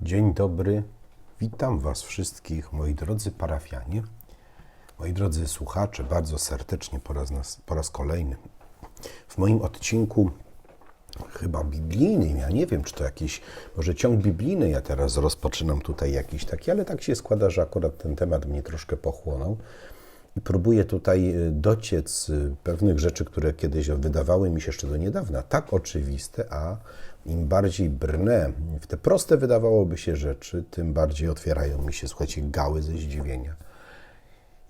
Dzień dobry, witam Was wszystkich, moi drodzy parafianie, moi drodzy słuchacze, bardzo serdecznie po raz, nas, po raz kolejny. W moim odcinku, chyba biblijnym, ja nie wiem, czy to jakiś, może ciąg biblijny, ja teraz rozpoczynam tutaj jakiś taki, ale tak się składa, że akurat ten temat mnie troszkę pochłonął. I próbuję tutaj y, dociec y, pewnych rzeczy, które kiedyś wydawały mi się jeszcze do niedawna. Tak oczywiste, a im bardziej brnę te proste wydawałoby się rzeczy, tym bardziej otwierają mi się, słuchajcie, gały ze zdziwienia.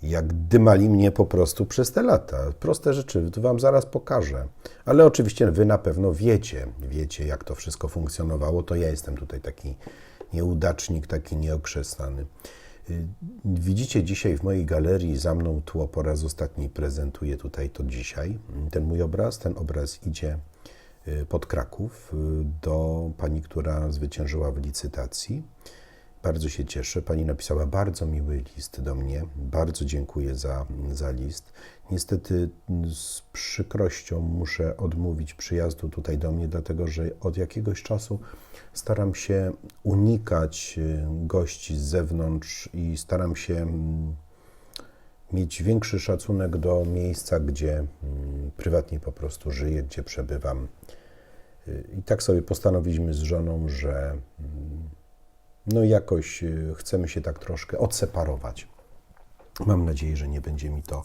Jak dymali mnie po prostu przez te lata. Proste rzeczy, to Wam zaraz pokażę. Ale oczywiście Wy na pewno wiecie, wiecie jak to wszystko funkcjonowało. To ja jestem tutaj taki nieudacznik, taki nieokrzesany. Y, widzicie dzisiaj w mojej galerii za mną tło po raz ostatni prezentuję tutaj to dzisiaj. Ten mój obraz, ten obraz idzie pod Kraków y, do pani, która zwyciężyła w licytacji. Bardzo się cieszę. Pani napisała bardzo miły list do mnie. Bardzo dziękuję za, za list. Niestety z przykrością muszę odmówić przyjazdu tutaj do mnie, dlatego że od jakiegoś czasu staram się unikać gości z zewnątrz i staram się mm, mieć większy szacunek do miejsca, gdzie mm, prywatnie po prostu żyję, gdzie przebywam. I tak sobie postanowiliśmy z żoną, że mm, no jakoś y, chcemy się tak troszkę odseparować. Mam nadzieję, że nie będzie mi to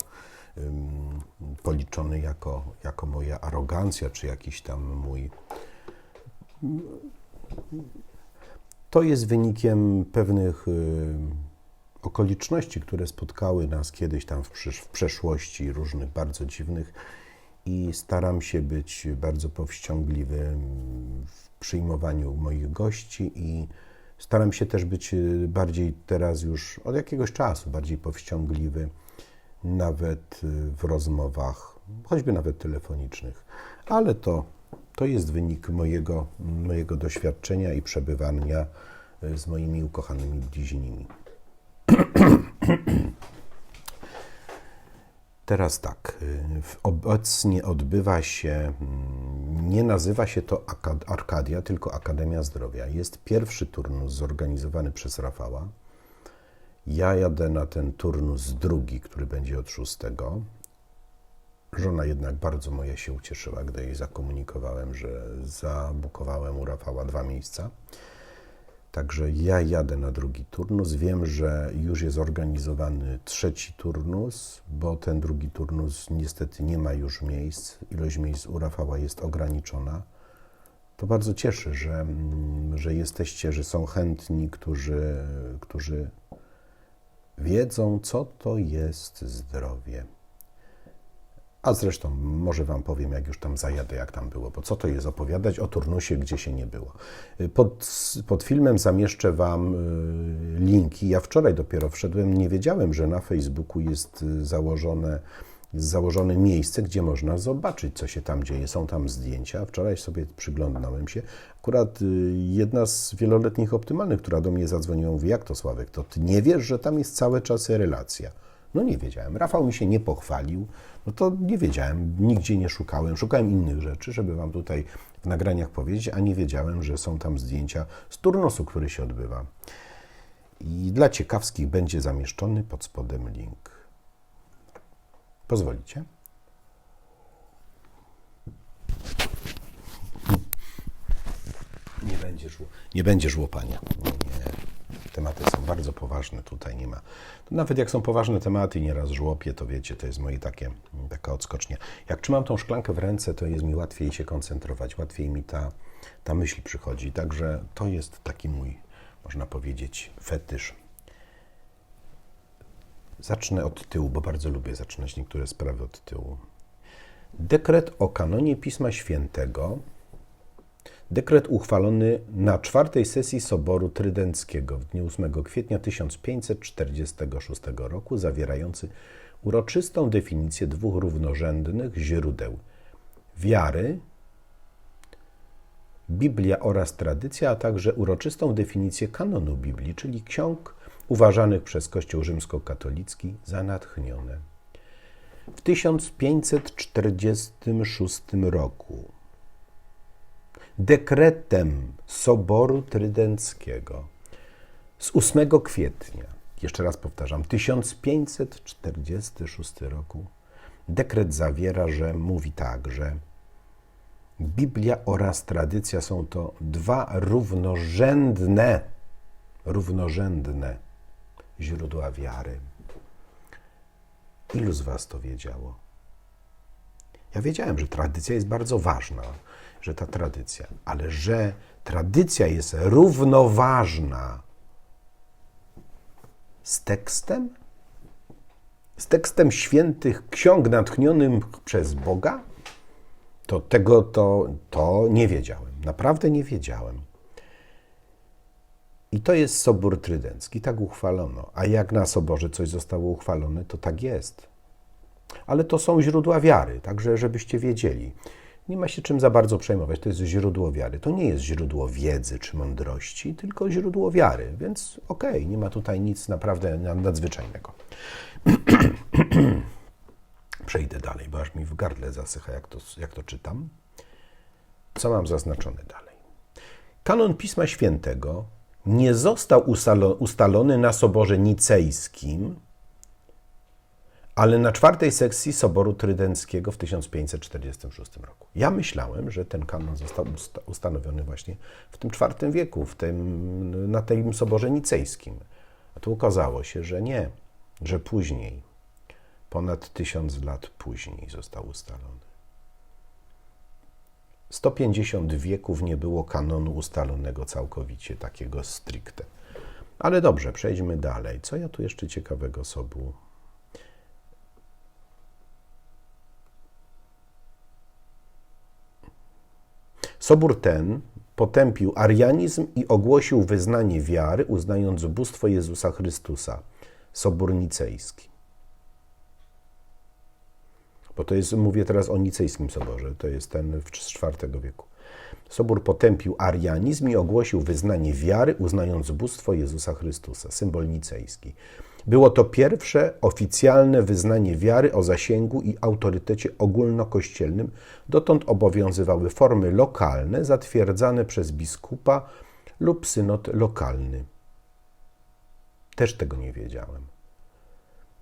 policzone jako, jako moja arogancja, czy jakiś tam mój. To jest wynikiem pewnych y, okoliczności, które spotkały nas kiedyś tam w, w przeszłości, różnych bardzo dziwnych, i staram się być bardzo powściągliwy w przyjmowaniu moich gości i Staram się też być y, bardziej teraz już od jakiegoś czasu bardziej powściągliwy, nawet y, w rozmowach, choćby nawet telefonicznych. Ale to, to jest wynik mojego, mojego doświadczenia i przebywania y, z moimi ukochanymi bliźnimi. Teraz tak, obecnie odbywa się, mm, nie nazywa się to Arkadia, tylko Akademia Zdrowia. Jest pierwszy turnus zorganizowany przez Rafała. Ja jadę na ten turnus drugi, który będzie od szóstego. Żona jednak bardzo moja się ucieszyła, gdy jej zakomunikowałem, że zabukowałem u Rafała dwa miejsca. Także ja jadę na drugi turnus. Wiem, że już jest organizowany trzeci turnus, bo ten drugi turnus niestety nie ma już miejsc. Ilość miejsc u Rafała jest ograniczona. To bardzo cieszy, że, mm, że jesteście, że są chętni, którzy, którzy wiedzą, co to jest zdrowie. A zresztą może Wam powiem, jak już tam zajadę, jak tam było, bo co to jest opowiadać o turnusie, gdzie się nie było. Pod, pod filmem zamieszczę Wam y, linki. Ja wczoraj dopiero wszedłem, nie wiedziałem, że na Facebooku jest y, założone, jest założone miejsce, gdzie można zobaczyć, co się tam dzieje. Są tam zdjęcia. Wczoraj sobie przyglądnąłem się. Akurat y, jedna z wieloletnich optymalnych, która do mnie zadzwoniła, mówi, jak to Sławek, to Ty nie wiesz, że tam jest cały czas relacja. No nie wiedziałem. Rafał mi się nie pochwalił, no to nie wiedziałem, nigdzie nie szukałem. Szukałem innych rzeczy, żeby Wam tutaj w nagraniach powiedzieć, a nie wiedziałem, że są tam zdjęcia z turnusu, który się odbywa. I dla ciekawskich będzie zamieszczony pod spodem link. Pozwolicie? Nie będzie, żło, nie będzie żłopania. Tematy są bardzo poważne, tutaj nie ma. Nawet jak są poważne tematy nieraz żłopie, to wiecie, to jest moje takie, taka odskocznia. Jak trzymam tą szklankę w ręce, to jest mi łatwiej się koncentrować, łatwiej mi ta, ta myśl przychodzi. Także to jest taki mój, można powiedzieć, fetysz. Zacznę od tyłu, bo bardzo lubię zaczynać niektóre sprawy od tyłu. Dekret o kanonie Pisma Świętego Dekret uchwalony na czwartej sesji Soboru Trydenckiego w dniu 8 kwietnia 1546 roku, zawierający uroczystą definicję dwóch równorzędnych źródeł wiary, Biblia oraz tradycja, a także uroczystą definicję kanonu Biblii, czyli ksiąg uważanych przez Kościół rzymskokatolicki za natchnione. W 1546 roku dekretem Soboru Trydenckiego z 8 kwietnia, jeszcze raz powtarzam, 1546 roku, dekret zawiera, że mówi tak, że Biblia oraz tradycja są to dwa równorzędne, równorzędne źródła wiary. Ilu z Was to wiedziało? Ja wiedziałem, że tradycja jest bardzo ważna, że ta tradycja, ale że tradycja jest równoważna z tekstem? Z tekstem świętych ksiąg natchnionym przez Boga? To tego to, to nie wiedziałem. Naprawdę nie wiedziałem. I to jest Sobór Trydencki, tak uchwalono. A jak na Soborze coś zostało uchwalone, to tak jest. Ale to są źródła wiary, także żebyście wiedzieli. Nie ma się czym za bardzo przejmować, to jest źródło wiary. To nie jest źródło wiedzy czy mądrości, tylko źródło wiary, więc okej, okay, nie ma tutaj nic naprawdę nadzwyczajnego. Przejdę dalej, bo aż mi w gardle zasycha, jak to, jak to czytam. Co mam zaznaczone dalej? Kanon Pisma Świętego nie został ustalony na Soborze Nicejskim, ale na czwartej sekcji Soboru Trydenckiego w 1546 roku. Ja myślałem, że ten kanon został ustanowiony właśnie w tym IV wieku, w tym, na tym Soborze Nicejskim. A tu okazało się, że nie, że później, ponad tysiąc lat później został ustalony. 150 wieków nie było kanonu ustalonego całkowicie, takiego stricte. Ale dobrze, przejdźmy dalej. Co ja tu jeszcze ciekawego sobu Sobór ten potępił arianizm i ogłosił wyznanie wiary, uznając bóstwo Jezusa Chrystusa. Sobór Nicejski. Bo to jest, mówię teraz o Nicejskim Soborze, to jest ten z IV wieku. Sobór potępił arianizm i ogłosił wyznanie wiary, uznając bóstwo Jezusa Chrystusa, symbol nicejski. Było to pierwsze oficjalne wyznanie wiary o zasięgu i autorytecie ogólnokościelnym. Dotąd obowiązywały formy lokalne, zatwierdzane przez biskupa lub synod lokalny. Też tego nie wiedziałem.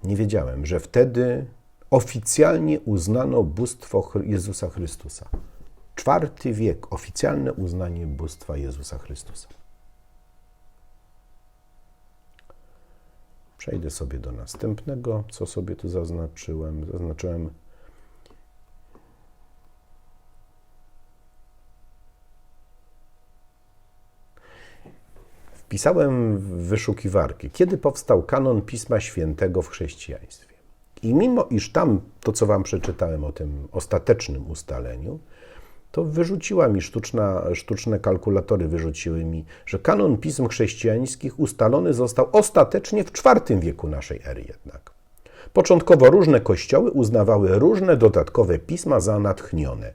Nie wiedziałem, że wtedy oficjalnie uznano bóstwo Jezusa Chrystusa. Czwarty wiek, oficjalne uznanie bóstwa Jezusa Chrystusa. Przejdę sobie do następnego, co sobie tu zaznaczyłem. Zaznaczyłem Wpisałem w wyszukiwarki, kiedy powstał kanon Pisma Świętego w chrześcijaństwie. I mimo iż tam to, co Wam przeczytałem o tym ostatecznym ustaleniu, to wyrzuciła mi sztuczna, sztuczne kalkulatory, wyrzuciły mi, że kanon pism chrześcijańskich ustalony został ostatecznie w IV wieku naszej ery jednak. Początkowo różne kościoły uznawały różne dodatkowe pisma za natchnione,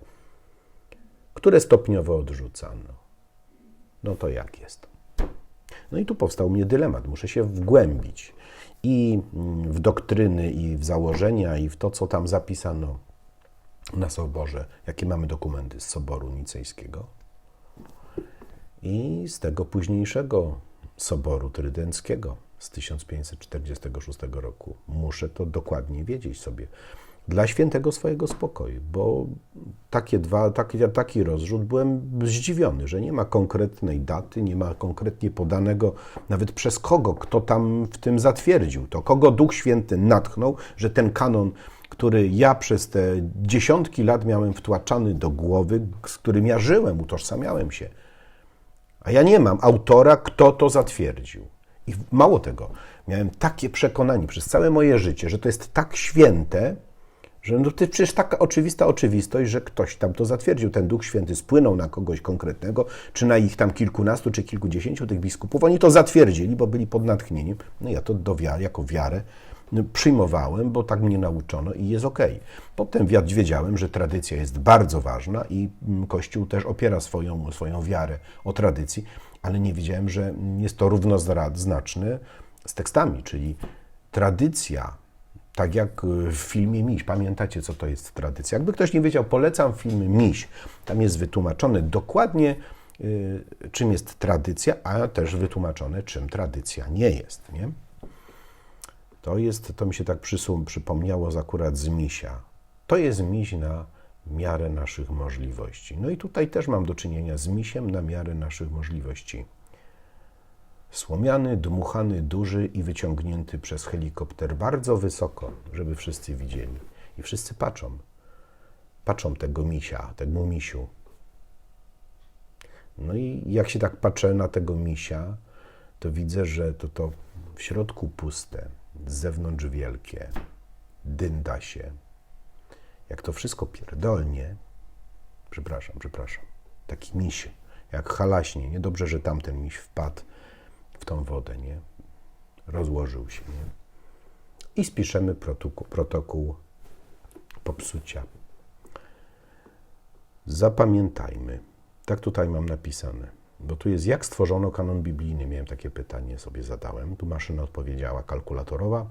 które stopniowo odrzucano. No to jak jest? No i tu powstał mnie dylemat. Muszę się wgłębić i w doktryny, i w założenia, i w to, co tam zapisano na Soborze, jakie mamy dokumenty z Soboru Nicejskiego? I z tego późniejszego Soboru Trydenckiego z 1546 roku. Muszę to dokładnie wiedzieć sobie. Dla świętego swojego spokoju, bo takie dwa, taki, taki rozrzut byłem zdziwiony, że nie ma konkretnej daty, nie ma konkretnie podanego nawet przez kogo, kto tam w tym zatwierdził to, kogo Duch Święty natchnął, że ten kanon który ja przez te dziesiątki lat miałem wtłaczany do głowy, z którym ja żyłem, utożsamiałem się. A ja nie mam autora, kto to zatwierdził. I mało tego, miałem takie przekonanie przez całe moje życie, że to jest tak święte, że no to przecież taka oczywista oczywistość, że ktoś tam to zatwierdził. Ten Duch Święty spłynął na kogoś konkretnego, czy na ich tam kilkunastu, czy kilkudziesięciu tych biskupów. Oni to zatwierdzili, bo byli pod natchnieniem. No ja to do wiary, jako wiarę przyjmowałem, bo tak mnie nauczono i jest ok. Potem wiedziałem, że tradycja jest bardzo ważna i mm, Kościół też opiera swoją, swoją wiarę o tradycji, ale nie wiedziałem, że jest to równoznaczne z tekstami, czyli tradycja Tak jak w filmie Miś. Pamiętacie, co to jest tradycja? Jakby ktoś nie wiedział, polecam film Miś. Tam jest wytłumaczone dokładnie, y, czym jest tradycja, a też wytłumaczone, czym tradycja nie jest. Nie? To jest, to mi się tak przysum, przypomniało z akurat z Misia. To jest Miś na miarę naszych możliwości. No i tutaj też mam do czynienia z Misiem na miarę naszych możliwości. Słomiany, dmuchany, duży i wyciągnięty przez helikopter bardzo wysoko, żeby wszyscy widzieli. I wszyscy patrzą. Patrzą tego misia, tego misiu. No i jak się tak patrzę na tego misia, to widzę, że to to w środku puste, z zewnątrz wielkie, dynda się. Jak to wszystko pierdolnie, przepraszam, przepraszam, taki miś, jak halaśnie, niedobrze, że tamten miś wpadł w tą wodę, nie? Rozłożył się, nie? I spiszemy protokół, protokół popsucia. Zapamiętajmy, tak tutaj mam napisane, bo tu jest jak stworzono kanon biblijny. Miałem takie pytanie, sobie zadałem. Tu maszyna odpowiedziała kalkulatorowa.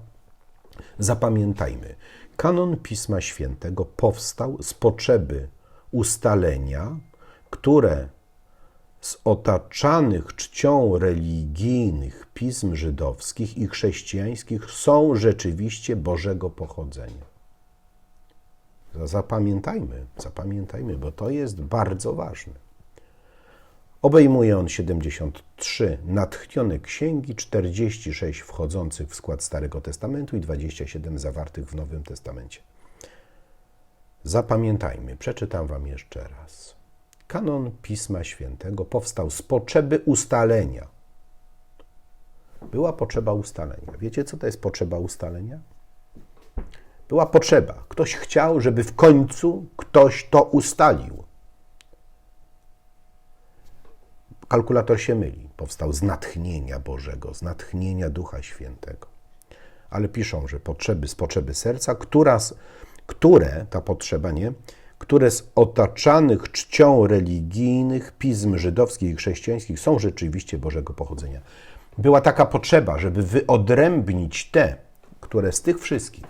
Zapamiętajmy, kanon Pisma Świętego powstał z potrzeby ustalenia, które z otaczanych czcią religijnych pism żydowskich i chrześcijańskich są rzeczywiście Bożego pochodzenia. Zapamiętajmy, zapamiętajmy, bo to jest bardzo ważne. Obejmuje on 73 natchnione księgi, 46 wchodzących w skład Starego Testamentu i 27 zawartych w Nowym Testamencie. Zapamiętajmy, przeczytam Wam jeszcze raz. Kanon Pisma Świętego powstał z potrzeby ustalenia. Była potrzeba ustalenia. Wiecie, co to jest potrzeba ustalenia? Była potrzeba. Ktoś chciał, żeby w końcu ktoś to ustalił. Kalkulator się myli. Powstał z natchnienia Bożego, z natchnienia Ducha Świętego. Ale piszą, że potrzeby z potrzeby serca, która, które, ta potrzeba nie, które z otaczanych czcią religijnych pism żydowskich i chrześcijańskich są rzeczywiście Bożego pochodzenia. Była taka potrzeba, żeby wyodrębnić te, które z tych wszystkich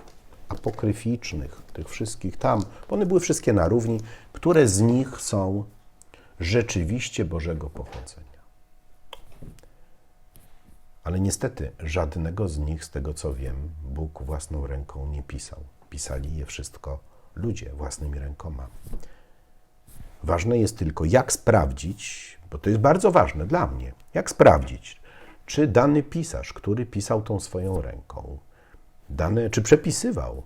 apokryficznych, tych wszystkich tam, one były wszystkie na równi, które z nich są rzeczywiście Bożego pochodzenia. Ale niestety żadnego z nich, z tego co wiem, Bóg własną ręką nie pisał. Pisali je wszystko ludzie własnymi rękoma. Ważne jest tylko, jak sprawdzić, bo to jest bardzo ważne dla mnie, jak sprawdzić, czy dany pisarz, który pisał tą swoją ręką, dane, czy przepisywał,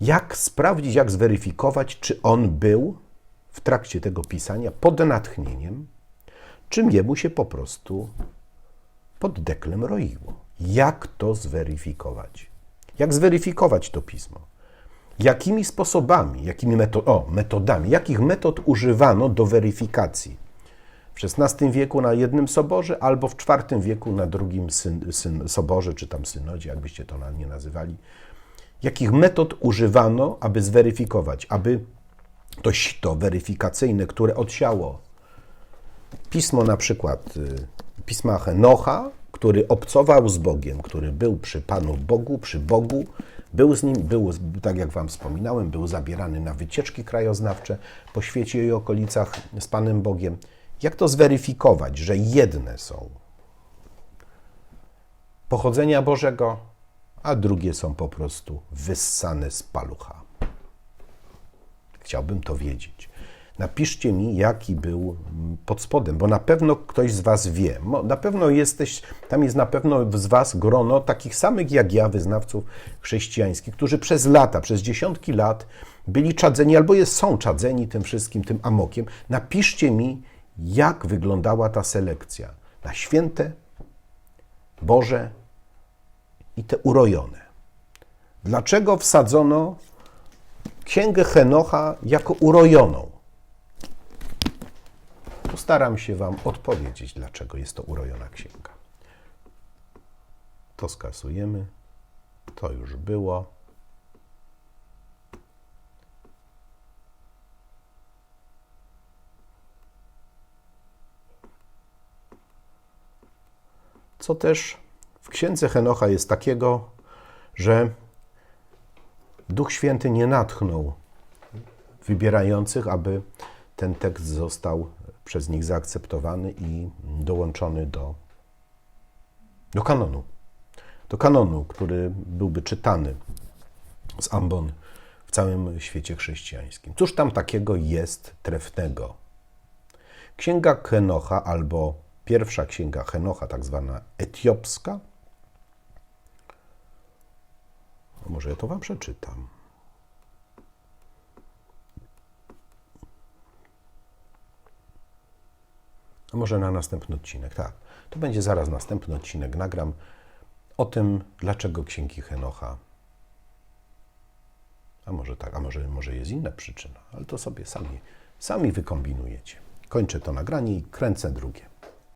jak sprawdzić, jak zweryfikować, czy on był w trakcie tego pisania pod natchnieniem, czym jemu się po prostu pod deklem roiło. Jak to zweryfikować? Jak zweryfikować to pismo? Jakimi sposobami, jakimi metod o, metodami, jakich metod używano do weryfikacji? W XVI wieku na jednym soborze, albo w IV wieku na drugim syn, syn, soborze, czy tam synodzie, jakbyście to nie nazywali. Jakich metod używano, aby zweryfikować, aby to sito weryfikacyjne, które odsiało pismo na przykład, y, pisma Henocha, który obcował z Bogiem, który był przy Panu Bogu, przy Bogu, był z nim, był, tak jak Wam wspominałem, był zabierany na wycieczki krajoznawcze po świecie i okolicach z Panem Bogiem. Jak to zweryfikować, że jedne są pochodzenia Bożego, a drugie są po prostu wyssane z palucha? Chciałbym to wiedzieć. Napiszcie mi, jaki był pod spodem, bo na pewno ktoś z Was wie. Na pewno jesteś, tam jest na pewno z Was grono takich samych jak ja, wyznawców chrześcijańskich, którzy przez lata, przez dziesiątki lat byli czadzeni albo jest, są czadzeni tym wszystkim, tym amokiem. Napiszcie mi, jak wyglądała ta selekcja na święte, Boże i te urojone. Dlaczego wsadzono księgę Henocha jako urojoną? Postaram się Wam odpowiedzieć, dlaczego jest to urojona księga. To skasujemy. To już było. Co też w księdze Henocha jest takiego, że Duch Święty nie natchnął wybierających, aby ten tekst został przez nich zaakceptowany i dołączony do, do kanonu. Do kanonu, który byłby czytany z ambon w całym świecie chrześcijańskim. Cóż tam takiego jest trefnego? Księga Henocha albo pierwsza księga Henocha, tak zwana etiopska, a może ja to wam przeczytam. A może na następny odcinek, tak. To będzie zaraz następny odcinek. Nagram o tym, dlaczego księgi Henocha. A może tak, a może, może jest inna przyczyna, ale to sobie sami, sami wykombinujecie. Kończę to nagranie i kręcę drugie.